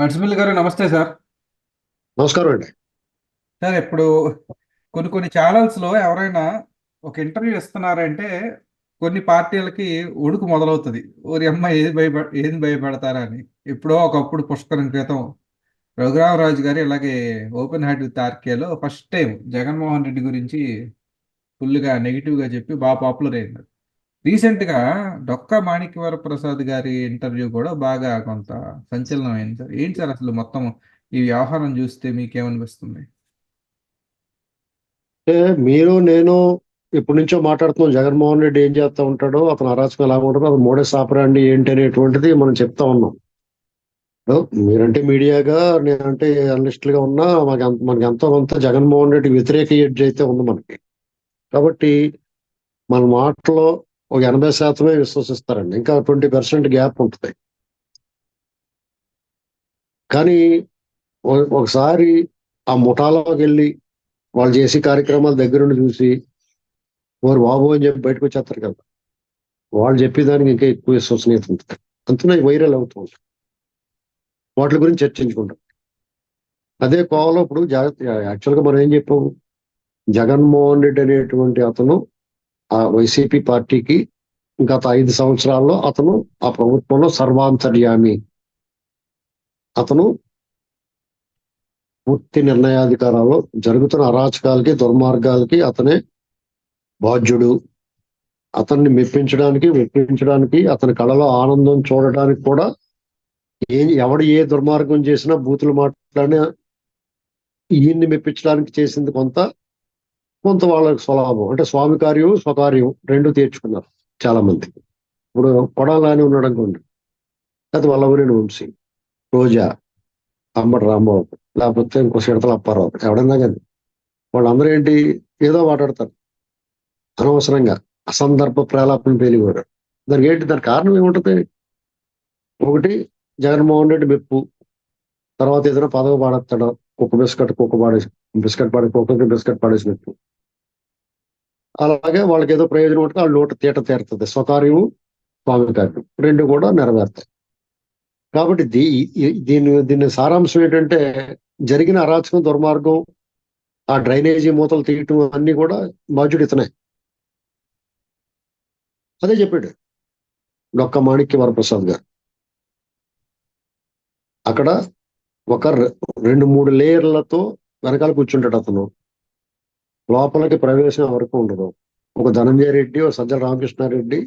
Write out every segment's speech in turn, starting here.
నరసింహులు గారు నమస్తే సార్. నమస్కారం అండి. సార్ ఇప్పుడు కొన్ని కొన్ని ఛానల్స్లో ఎవరైనా ఒక ఇంటర్వ్యూ ఇస్తున్నారంటే కొన్ని పార్టీలకి ఉడుకు మొదలవుతుంది. ఓరి అమ్మ ఏది భయప ఏది భయపడతారా అని ఎప్పుడో ఒకప్పుడు పుష్కరం క్రితం రఘురామరాజు గారు ఇలాగే ఓపెన్ హార్ట్ విత్ ఆర్కేలో ఫస్ట్ టైం జగన్మోహన్ రెడ్డి గురించి ఫుల్గా నెగిటివ్గా చెప్పి బాగా పాపులర్ అయింది. రీసెంట్గా డొక్కా మాణిక్యవర ప్రసాద్ గారి ఇంటర్వ్యూ కూడా బాగా కొంత సంచలనం అయింది సార్. ఏంటి సార్ అసలు మొత్తం ఈ వ్యవహారం చూస్తే మీకేమనిపిస్తుంది? అంటే మీరు నేను ఇప్పటి నుంచో మాట్లాడుతున్నాం. జగన్మోహన్ రెడ్డి ఏం చేస్తూ ఉంటాడో అతను అరాచకం ఎలా ఉంటుందో అది మోడే సాపరాండి ఏంటి అనేటువంటిది మనం చెప్తా ఉన్నాం. మీరంటే మీడియాగా నేనంటే అనలిస్టులుగా ఉన్నా మాకు ఎంత- మనకి ఎంతో కొంత జగన్మోహన్ రెడ్డి వ్యతిరేక ఎడ్జ్ అయితే ఉంది మనకి. కాబట్టి మన మాటలో ఒక ఎనభై శాతమే విశ్వసిస్తారండి. ఇంకా ట్వంటీ పర్సెంట్ గ్యాప్ ఉంటుంది. కానీ ఒకసారి ఆ ముఠాలోకి వెళ్ళి వాళ్ళు చేసే కార్యక్రమాల దగ్గరుండి చూసి వారు బాబు అని చెప్పి బయటకు వచ్చేస్తారు కదా. వాళ్ళు చెప్పేదానికి ఇంకా ఎక్కువ విశ్వసనీయత ఉంటుంది. అంతనే? వైరల్ అవుతూ ఉంటుంది వాటి గురించి చర్చించుకుంటాం. అదే కోవలో ఇప్పుడు జాగ్రత్త యాక్చువల్గా మనం ఏం చెప్పాము? జగన్మోహన్ రెడ్డి అనేటువంటి అతను ఆ వైసీపీ పార్టీకి గత ఐదు సంవత్సరాల్లో అతను ఆ ప్రభుత్వంలో సర్వాంతర్యామి. అతను పూర్తి నిర్ణయాధికారాల్లో జరుగుతున్న అరాచకాలకి దుర్మార్గాలకి అతనే బాధ్యుడు. అతన్ని మెప్పించడానికి మెప్పించడానికి అతని కళలో ఆనందం చూడడానికి కూడా ఏ ఎవడు ఏ దుర్మార్గం చేసినా బూతులు మాట్లాడినా ఈయన్ని మెప్పించడానికి చేసింది కొంత కొంత వాళ్ళకి స్వలాభం. అంటే స్వామి కార్యం స్వకార్యం రెండు తీర్చుకున్నారు చాలా మంది ఇప్పుడు కొడాలని ఉన్నాడు అనుకోండి. అది వల్లభనేని వంశీ రోజా అంబటి రాంబాబు లేకపోతే ఇంకో సిడతల అప్పారావు ఎవడన్నా కానీ. వాళ్ళందరూ ఏంటి? ఏదో మాట్లాడతారు. అనవసరంగా అసందర్భ ప్రలాపం పేలిపోయారు దానికి ఏంటి? దాని కారణం ఏముంటది? ఒకటి జగన్మోహన్ రెడ్డి మెప్పు. తర్వాత ఏదైనా పదవి పాడేస్తాడు కుక్క బిస్కెట్ కుక్క పాడేసి బిస్కెట్ పాడే కుక్కకి బిస్కెట్ పాడేసినట్టు. అలాగే వాళ్ళకి ఏదో ప్రయోజనం ఉంటే వాళ్ళ నోట తీట తీరుతుంది. స్వకార్యము స్వామి కార్యం రెండు కూడా నెరవేరుతాయి. కాబట్టి దీ దీని దీని సారాంశం ఏంటంటే జరిగిన అరాచకం దుర్మార్గం ఆ డ్రైనేజీ మూతలు తీయటం అన్ని కూడా బాధ్యుడు ఇతనే అదే చెప్పాడు డొక్క మాణిక్య వరప్రసాద్ గారు. అక్కడ ఒక రెండు మూడు లేయర్లతో వెనకాల కూర్చుంటాడు అతను. లోపలికి ప్రవేశం ఎవరికి ఉండదు. ఒక ధనంజయ రెడ్డి ఒక సజ్జల రామకృష్ణారెడ్డి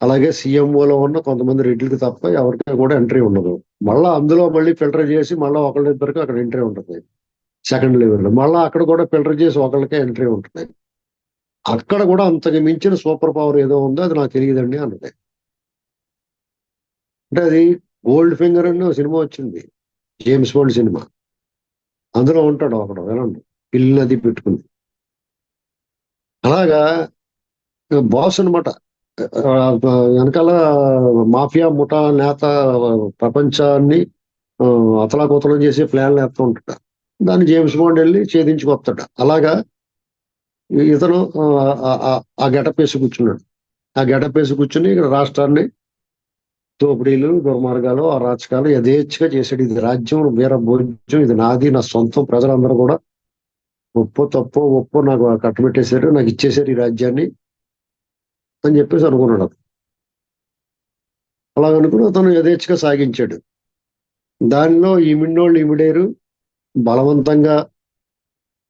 అలాగే సీఎంఓలో ఉన్న కొంతమంది రెడ్డికి తప్ప ఎవరికి కూడా ఎంట్రీ ఉండదు. మళ్ళా అందులో మళ్ళీ ఫిల్టర్ చేసి మళ్ళీ ఒకళ్ళిద్దరికి అక్కడ ఎంట్రీ ఉంటుంది. Second level. మళ్ళీ అక్కడ కూడా ఫిల్టర్ చేసి ఒకళ్ళకే ఎంట్రీ ఉంటుంది. అక్కడ కూడా అంతకు మించిన సూపర్ పవర్ ఏదో ఉందో అది నాకు తెలియదండి అన్నది. అంటే అది గోల్డ్ ఫింగర్ అని ఒక సినిమా వచ్చింది. James Bond cinema. అందులో ఉంటాడు ఒకడు వినండి. పిల్లి అది పెట్టుకుంది. అలాగా బాస్ అనమాట వెనకాల మాఫియా ముఠా నేత ప్రపంచాన్ని ఆ, అతలాకుతలం చేసే ప్లాన్లు వేస్తూ ఉంటాడు. దాన్ని జేమ్స్ బాండ్ వెళ్ళి ఛేదించుకొస్తాడు. అలాగా ఇతను ఆ, ఆ గెటప్ వేసి కూర్చున్నాడు. ఆ గెటప్ వేసి కూర్చుని ఇక్కడ రాష్ట్రాన్ని దోపిడీలు దుర్మార్గాలు అరాచకాలు యథేచ్ఛగా చేశాడు. ఇది రాజ్యం వీర భోజ్యం ఇది నాది నా సొంతం ప్రజలందరూ కూడా ఒప్పో తప్పో ఒప్పో నాకు కట్టబెట్టేశారు నాకు ఇచ్చేశారు ఈ రాజ్యాన్ని అని చెప్పేసి అనుకున్నాడు అతను. అలా అనుకుని అతను యథేచ్ఛగా సాగించాడు. దానిలో ఈమిడినోళ్ళు ఈమిడేరు బలవంతంగా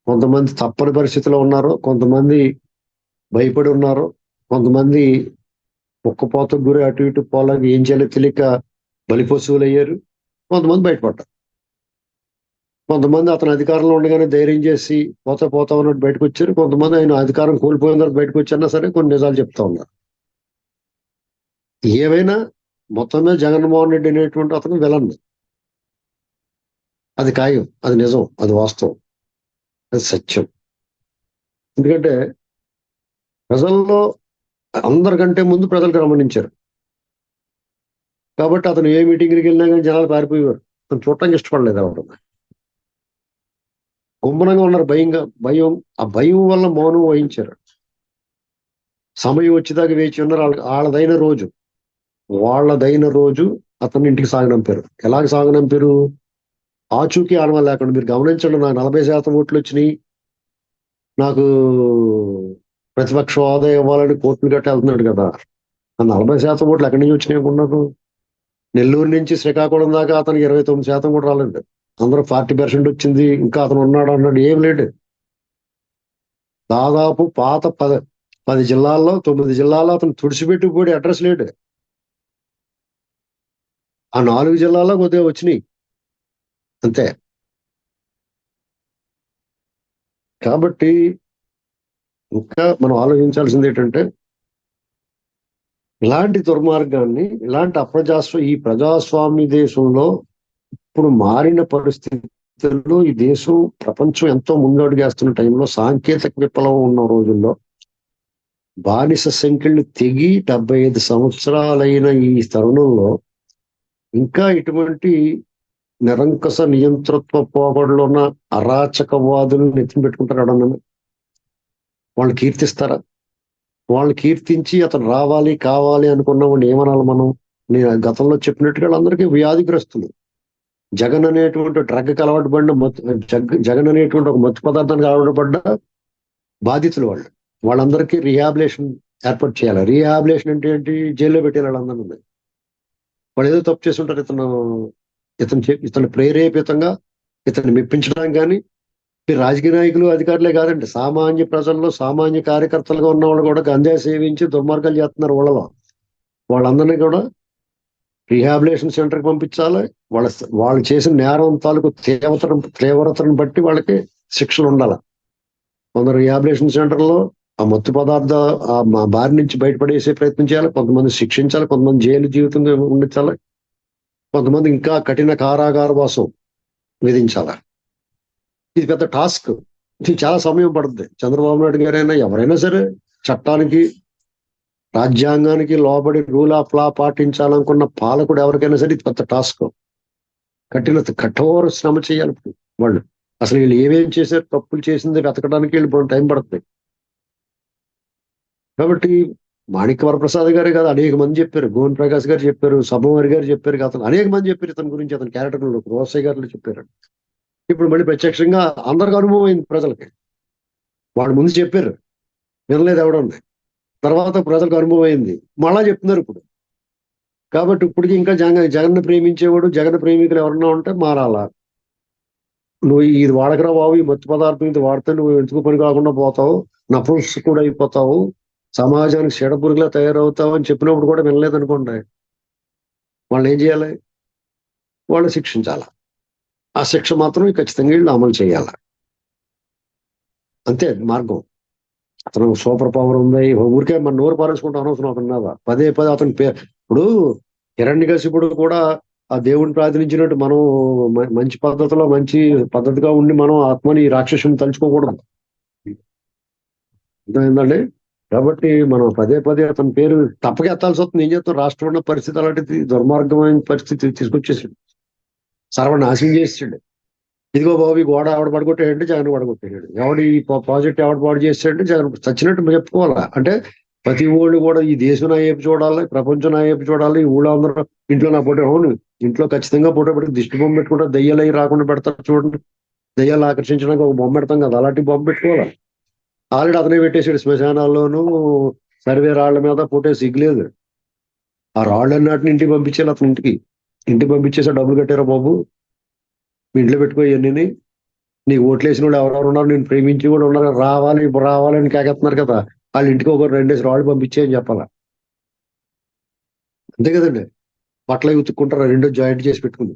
కొంతమంది తప్పని పరిస్థితిలో ఉన్నారు కొంతమంది భయపడి ఉన్నారు కొంతమంది ఒక్కపోతకు గురి అటు ఇటు పోలాకి ఏం చేయాలో తెలియక బలి పశువులు అయ్యారు కొంతమంది బయటపడ్డారు. కొంతమంది అతను అధికారంలో ఉండగానే ధైర్యం చేసి పోత పోతా ఉన్నట్టు బయటకు వచ్చారు. కొంతమంది ఆయన అధికారం కోల్పోయిన తర్వాత బయటకు వచ్చినా సరే కొన్ని నిజాలు చెప్తా ఉన్నారు. ఏవైనా మొత్తం మీద జగన్మోహన్ రెడ్డి అనేటువంటి అతను విలన్. అది ఖాయం అది నిజం అది వాస్తవం అది సత్యం. ఎందుకంటే ప్రజల్లో అందరికంటే ముందు ప్రజలు గమనించారు కాబట్టి అతను ఏ మీటింగ్కి వెళ్ళినా కానీ జనాలు పారిపోయేవారు. అతను చూడటానికి ఇష్టపడలేదు ఎవరు గుమ్మనంగా ఉన్నారు భయంగా భయం ఆ భయం వల్ల మౌనం వహించారు. సమయం వచ్చేదాకా వేచి ఉన్నారు వాళ్ళ వాళ్ళదైన రోజు. వాళ్ళదైన రోజు అతన్ని ఇంటికి సాగనంపారు ఎలాగ సాగనంపారు ఆచూకీ ఆడవాళ్ళు లేకుండా మీరు గమనించండి నాకు నలభై శాతం ఓట్లు వచ్చినాయి. నాకు ప్రతిపక్ష హోదా ఇవ్వాలని కోర్టులు గట్టి వెళ్తున్నాడు కదా. ఆ నలభై శాతం ఓట్లు ఎక్కడి నుంచి వచ్చినాయి అనుకున్నారు నెల్లూరు నుంచి శ్రీకాకుళం దాకా అతనికి ఇరవై తొమ్మిది శాతం కూడా రాలేదు. అందరూ ఫార్టీ పర్సెంట్ వచ్చింది ఇంకా అతను ఉన్నాడు అన్నాడు ఏం లేడు దాదాపు పాత పద పది జిల్లాల్లో తొమ్మిది జిల్లాల్లో అతను తుడిచిపెట్టి అడ్రస్ లేడు. ఆ నాలుగు జిల్లాల్లో కొద్దిగా వచ్చినాయి. అంతే. కాబట్టి ఇంకా మనం ఆలోచించాల్సింది ఏంటంటే ఇలాంటి దుర్మార్గాన్ని ఇలాంటి అప్రజాస్వ ఈ ప్రజాస్వామ్య దేశంలో ఇప్పుడు మారిన పరిస్థితుల్లో ఈ దేశం ప్రపంచం ఎంతో ముందడుగేస్తున్న టైంలో సాంకేతిక విప్లవం ఉన్న రోజుల్లో బానిస సంఖ్యలు తెగి డెబ్బై ఐదు సంవత్సరాలైన ఈ తరుణంలో ఇంకా ఇటువంటి నిరంకస నియంతృత్వ పోగడలో ఉన్న అరాచకవాదులను నెత్తిన పెట్టుకుంటారు ఎవడన్నా వాళ్ళు కీర్తిస్తారా? వాళ్ళు కీర్తించి అతను రావాలి కావాలి అనుకున్న వాడిని ఏమనాలి మనం? నేను గతంలో చెప్పినట్టుగా వాళ్ళందరికీ వ్యాధిగ్రస్తులు. జగన్ అనేటువంటి డ్రగ్ అలవాటు పడిన జగ్ జగన్ అనేటువంటి ఒక మత్తు పదార్థానికి అలవాటు పడ్డ బాధితులు వాళ్ళు. వాళ్ళందరికీ రీహాబిలేషన్ ఏర్పాటు చేయాలి. రీహాబిలేషన్ అంటే ఏంటి? జైల్లో పెట్టేయాలి వాళ్ళందరినీ. వాళ్ళు ఏదో తప్పు చేసి ఉంటారు ఇతను ఇతను ఇతను ప్రేరేపితంగా ఇతను మెప్పించడానికి కానీ రాజకీయ నాయకులు అధికారులే కాదండి. సామాన్య ప్రజల్లో సామాన్య కార్యకర్తలుగా ఉన్న వాళ్ళు కూడా గంజాయి సేవించి దుర్మార్గాలు చేస్తున్నారు వాళ్ళలో. వాళ్ళందరినీ కూడా రీహాబిలేషన్ సెంటర్కి పంపించాలి. వాళ్ళ వాళ్ళు చేసిన నేరం తాలూకు తీవ్రతను తీవ్రతను బట్టి వాళ్ళకి శిక్షలు ఉండాలి. కొందరు రీహాబిలేషన్ సెంటర్లో ఆ మత్తు పదార్థ ఆ మా బారి నుంచి బయటపడేసే ప్రయత్నం చేయాలి. కొంతమంది శిక్షించాలి కొంతమంది జైలు జీవితం ఉండించాలి. కొంతమంది ఇంకా కఠిన కారాగార వాసం విధించాలి. ఇది పెద్ద టాస్క్. ఇది చాలా సమయం పడుతుంది చంద్రబాబు నాయుడు గారైనా ఎవరైనా సరే చట్టానికి రాజ్యాంగానికి లోబడి రూల్ ఆఫ్ లా పాటించాలనుకున్న పాలకుడు ఎవరికైనా సరే ఇది పెద్ద టాస్క్. కఠిన కఠోర శ్రమ చేయాలి వాళ్ళు. అసలు వీళ్ళు ఏమేం చేశారు తప్పులు చేసింది వెతకడానికి వీళ్ళు టైం పడుతుంది. కాబట్టి మాణిక్య వరప్రసాద్ గారే కాదు అనేక మంది చెప్పారు. భువన్ ప్రకాష్ గారు చెప్పారు సభవారి గారు చెప్పారు అతను అనేక మంది చెప్పారు ఇతని గురించి అతని క్యారెక్టర్ రోసయ్య గారు చెప్పారు. ఇప్పుడు మళ్ళీ ప్రత్యక్షంగా అందరికి అనుభవం అయింది ప్రజలకి. వాడు ముందు చెప్పారు. వినలేదు ఎవడండి తర్వాత ప్రజలకు అనుభవం అయింది. మళ్ళా చెప్తున్నారు ఇప్పుడు. కాబట్టి ఇప్పటికి ఇంకా జగన్ జగన్ ప్రేమించేవాడు జగన్ ప్రేమికులు ఎవరన్నా ఉంటే మారాలా. నువ్వు ఇది వాడకరా బాబు ఈ మత్తు పదార్థం ఇది వాడితే నువ్వు ఎందుకు పని కాకుండా పోతావు? నపుంసకుడు కూడా అయిపోతావు. సమాజానికి చెడపురుగులా తయారవుతావు అని చెప్పినప్పుడు కూడా వినలేదు అనుకోండి వాళ్ళు ఏం చేయాలి? వాళ్ళు శిక్షించాలి. ఆ శిక్ష మాత్రం ఖచ్చితంగా వీళ్ళు అమలు చేయాలి. అంతే మార్గం. అతను సూపర్ పవర్ ఉంది. ఊరికే మన నోరు పారేసుకుంటూ అనవసరం అతను మీద. పదే పదే అతని పే ఇప్పుడు హిరణ్యకశిపుడు కూడా ఆ దేవుని ప్రార్థించినట్టు మనం మంచి పద్ధతిలో మంచి పద్ధతిగా ఉండి మనం ఆత్మని రాక్షసుని తలుచుకోకూడదు. అర్థమైందండి? కాబట్టి మనం పదే పదే అతని పేరు తప్పక ఎత్తాల్సి వస్తుంది. ఏం చేస్తాం? రాష్ట్రం ఉన్న పరిస్థితి అలాంటిది దుర్మార్గమైన పరిస్థితి తీసుకొచ్చేసాడు. సర్వనాశం చేసాడు ఇదిగో బాబు ఈ గోడ ఆవిడ పడగొట్టేయండి జగన్ పడగొట్టాడు. ఎవడు ఈ ప్రాజెక్ట్ ఎవడ పాడు చేసేయండి జగన్ చచ్చినట్టు చెప్పుకోవాలా? అంటే ప్రతి ఊళ్ళు కూడా ఈ దేశం నా వైపు చూడాలి ప్రపంచం నా వైపు చూడాలి ఈ ఊళ్ళో అందరూ ఇంట్లో నా ఫోటో అవును. ఇంట్లో ఖచ్చితంగా ఫోటో పెట్టి దిష్టి బొమ్మ పెట్టుకుంటారు దయ్యాలు అవి రాకుండా పెడతారు చూడండి. దయ్యాలు ఆకర్షించడానికి ఒక బొమ్మ పెడతాం కదా అలాంటి బొమ్మ పెట్టుకోవాలి? ఆల్రెడీ అతనే పెట్టేసాడు శ్మశానాల్లోనూ సర్వే రాళ్ళ మీద ఫోటో సిగ్గులేదు. ఆ రాళ్ళు అన్నటిని ఇంటికి పంపించాలి అతని ఇంటికి. ఇంటికి పంపించేసా డబ్బులు కట్టారా బాబు? మీ ఇంట్లో పెట్టుకో ఇవన్నీ నీ ఓట్లేసిన వాళ్ళు ఎవరెవరు ఉన్నారు? నేను ప్రేమించి కూడా ఉన్నారు. రావాలి రావాలని రావాలి అని కేకెత్తున్నారు కదా. వాళ్ళ ఇంటికి ఒక రెండేసి రాళ్ళు పంపించే అని చెప్పాలా? అంతే కదండి. బట్టలు ఉతుక్కుంటారు రెండో జాయింట్ చేసి పెట్టుకుంది.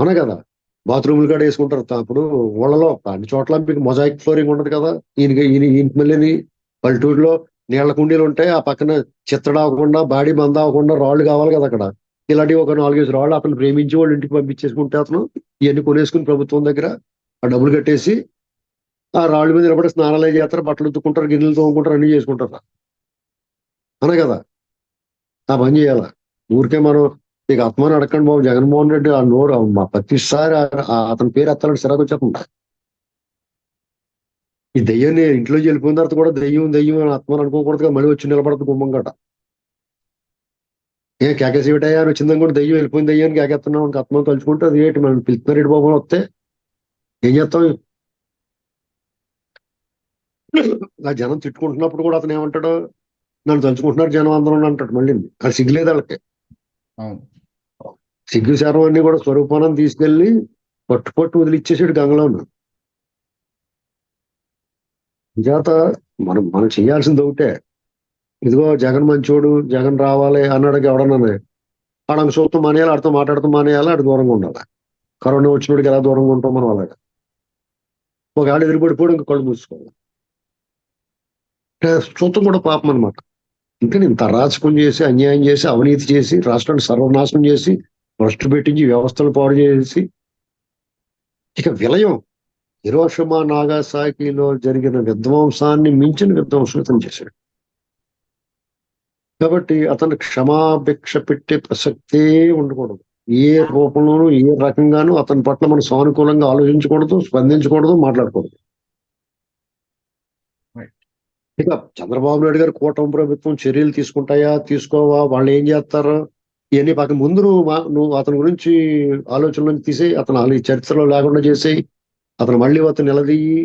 అవునా కదా? బాత్రూములు కూడా వేసుకుంటారు. అప్పుడు ఊళ్ళలో అన్ని చోట్ల మీకు మొజాయిక్ ఫ్లోరింగ్ ఉండదు కదా. ఈయనకి ఈయన ఇంటి మళ్ళీని పల్లెటూరులో నీళ్ళ కుండీలు ఉంటాయి. ఆ పక్కన చిత్తడ అవ్వకుండా బాడీ బంద్ అవ్వకుండా రాళ్ళు కావాలి కదా అక్కడ. ఇలాంటి ఒక నాలుగైదు రాళ్ళు అతను ప్రేమించి వాళ్ళు ఇంటికి పంపించేసుకుంటే అతను ఇవన్నీ కొనేసుకుని ప్రభుత్వం దగ్గర ఆ డబ్బులు కట్టేసి ఆ రాళ్ళ మీద నిలబడి స్నానాలు చేస్తారు బట్టలు ఉత్తుకుంటారు గిన్నెలు తోముకుంటారు అన్ని చేసుకుంటారు అనే కదా? ఆ పని చేయాలా? ఊరికే మనం నీకు ఆత్మని అడగండి బాబు జగన్మోహన్ రెడ్డి ఆ నోరు మా ప్రతిసారి అతని పేరు ఎత్తాలని సిరాకు వచ్చేస్తుంది? ఈ దెయ్యాన్ని ఇంట్లో వెళ్ళిపోయిన తర్వాత కూడా దయ్యం దెయ్యం అని ఆత్మని అనుకోకూడదు మళ్ళీ వచ్చి నిలబడదు గుమ్మం గట ఏ కేకేసి ఏమిటయ్యా అని వచ్చిందని కూడా దయ్యం వెళ్ళిపోయింది దయ్యం అని కేకేస్తున్నాం అని ఆత్మ తలుచుకుంటే అది ఏంటి? మనం పిలుస్తున్నారు ఇటు బాబు వస్తే ఏం చేస్తాం ఆ జనం తిట్టుకుంటున్నప్పుడు కూడా అతను ఏమంటాడు? నన్ను తలుచుకుంటున్నారు జనం అందరూ అంటాడు మళ్ళీ. అది సిగ్గులేదు వాళ్ళకి. సిగ్గు శారం అన్ని కూడా స్వరూపానం తీసుకెళ్ళి పట్టు పట్టు వదిలిచ్చేసాడు గంగలో ఉన్నాడు చేత మనం మనం చేయాల్సింది ఒకటే. ఇదిగో జగన్ మంచోడు జగన్ రావాలి అన్నాడు ఎవడన్నా ఆడ చూస్తూ మానేయాలి ఆడితో మాట్లాడుతూ మానేయాలి ఆడు దూరంగా ఉండాలి? కరోనా వచ్చినోడికి ఎలా దూరంగా ఉంటాం మనం అలాగా? ఒక ఆడ ఎదురుపడిపోవడం ఇంకా కళ్ళు మూసుకోవాలి. అంటే చూడటం కూడా పాపం అనమాట ఇంకా నేను తరాచకం చేసి అన్యాయం చేసి అవినీతి చేసి రాష్ట్రాన్ని సర్వనాశనం చేసి భ్రష్టు పెట్టించి వ్యవస్థలు పాడు చేసి ఇక విలయం. హిరోషమా నాగాసాకిలో జరిగిన విధ్వంసాన్ని మించిన విధ్వంసం ఇతను చేశాడు. కాబట్టి అతను క్షమాభిక్ష పెట్టే ప్రసక్తే ఉండకూడదు. ఏ రూపంలోనూ ఏ రకంగానూ అతని పట్ల మనం సానుకూలంగా ఆలోచించకూడదు స్పందించకూడదు మాట్లాడకూడదు. ఇక చంద్రబాబు నాయుడు గారు కూటమి ప్రభుత్వం చర్యలు తీసుకుంటాయా తీసుకోవా వాళ్ళు ఏం చేస్తారు? ఇవన్నీ పక్కన ముందు నువ్వు నువ్వు అతని గురించి ఆలోచనలు తీసి అతను చరిత్రలో లేకుండా చేసేయి. అతను మళ్ళీ అతను నిలదీయి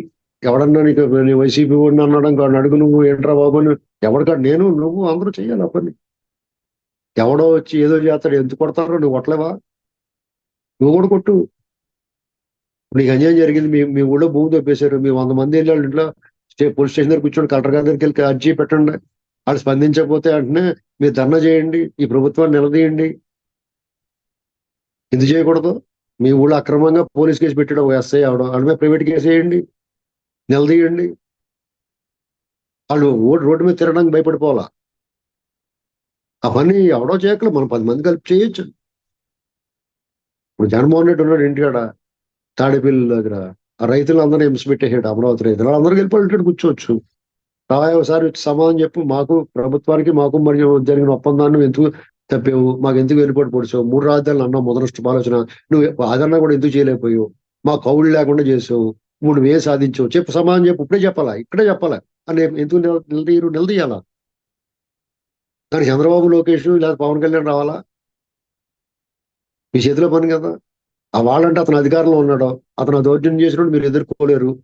ఎవడన్నా నీకు నీ వైసీపీ వాడిని అన్నాడు ఇంకో అడుగు నువ్వు ఏంట్రా బాబు అని ఎవరికాడు నేను నువ్వు అందరూ చేయాలి ఆ పని. ఎవడో వచ్చి ఏదో చేస్తాడు ఎందుకు కొడతారో నువ్వు కొట్టలేవా? నువ్వు కూడా కొట్టు. నీకు అన్యాయం జరిగింది మీ మీ ఊళ్ళో భూమి తప్పేశారు మీ వంద మంది వెళ్ళాడు ఇంట్లో స్టే- పోలీస్ స్టేషన్ దగ్గర కూర్చోండి కలెక్టర్ గారి దగ్గరికి వెళ్ళి అర్జీ పెట్టండి వాళ్ళు స్పందించకపోతే వెంటనే మీరు ధర్నా చేయండి ఈ ప్రభుత్వాన్ని నిలదీయండి. ఎందుకు చేయకూడదు? మీ ఊళ్ళో అక్రమంగా పోలీస్ కేసు పెట్టాడు ఎస్ఐ అవడం వాళ్ళ మీద ప్రైవేట్ కేసు వేయండి. నిలదీయండి. వాళ్ళు ఓ- రోడ్డు మీద తిరగడానికి భయపడిపోవాలా? ఆ పని ఎవడో చేయకలేదు మనం పది మంది కలిపి చేయొచ్చు. ఇప్పుడు జగన్మోహన్ రెడ్డి ఉన్నాడు ఇంటికాడ తాడేపల్లి దగ్గర. ఆ రైతులు అందరూ హింస పెట్టేసాడు అమరావతి రైతులు. అందరూ వెళ్ళిపోయి కూర్చోవచ్చు. రాయ్ ఒకసారి వచ్చి సమాధానం చెప్పు మాకు ప్రభుత్వానికి మాకు మరియు జరిగిన ఒప్పందాన్ని ఎందుకు తప్పేవు? మాకు ఎందుకు వెళ్ళిపోటు పొడిచావు? మూడు రాజధానులు అన్నావు మొదటి ఆలోచన. నువ్వు ఆదరణ కూడా ఎందుకు చేయలేకపోయావు? మా కౌలు లేకుండా చేసావు. మూడు వే సాధించావు చెప్పు సమాధానం చెప్పు. ఇప్పుడే చెప్పాలా? ఇక్కడే చెప్పాలా? అని ఎందుకు నిలదీయరు? నిలదీయాలా? కానీ చంద్రబాబు లోకేష్ లేదా పవన్ కళ్యాణ్ రావాలా? మీ చేతిలో పని కదా. ఆ వాళ్ళంటే అతను అధికారంలో ఉన్నాడు. అతను దౌర్జన్యం చేసినప్పుడు మీరు ఎదుర్కోలేరు.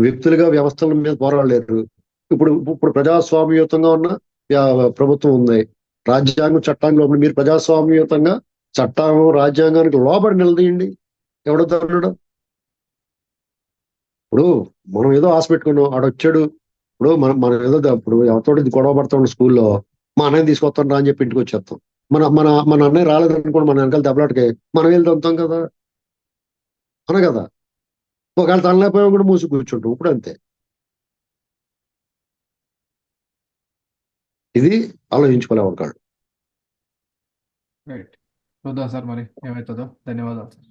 వ్యక్తులుగా వ్యవస్థల మీద పోరాడలేరు. ఇప్పుడు ఇప్పుడు ప్రజాస్వామ్యయుతంగా ఉన్న ప్రభుత్వం ఉంది. రాజ్యాంగం చట్టానికి లోపల మీరు ప్రజాస్వామ్యయుతంగా చట్టం రాజ్యాంగానికి లోబడి నిలదీయండి. ఎవడొద్దన్నాడు ఇప్పుడు మనం ఏదో ఆశ పెట్టుకున్నాం ఆడొచ్చాడు ఇప్పుడు మనం మనం ఏదో ఇప్పుడు ఎవరితో గొడవ పడుతున్నాం స్కూల్లో మా అన్నయ్య తీసుకొస్తాను రా అని చెప్పి ఇంటికి వచ్చేస్తాం. మన మన మన అన్నయ్య రాలేదనుకోండి మన వెనకాల దెబ్బలాటకి మనం వెళ్తాం కదా. అన కదా. ఒకవేళ తనలేకపోయా కూడా మూసి కూర్చుంటాం ఇప్పుడు అంతే. ఇది ఆలోచించుకోలేము కాడు రైట్ చూద్దాం సార్ మరి ఏమవుతుందో ధన్యవాదాలు. సార్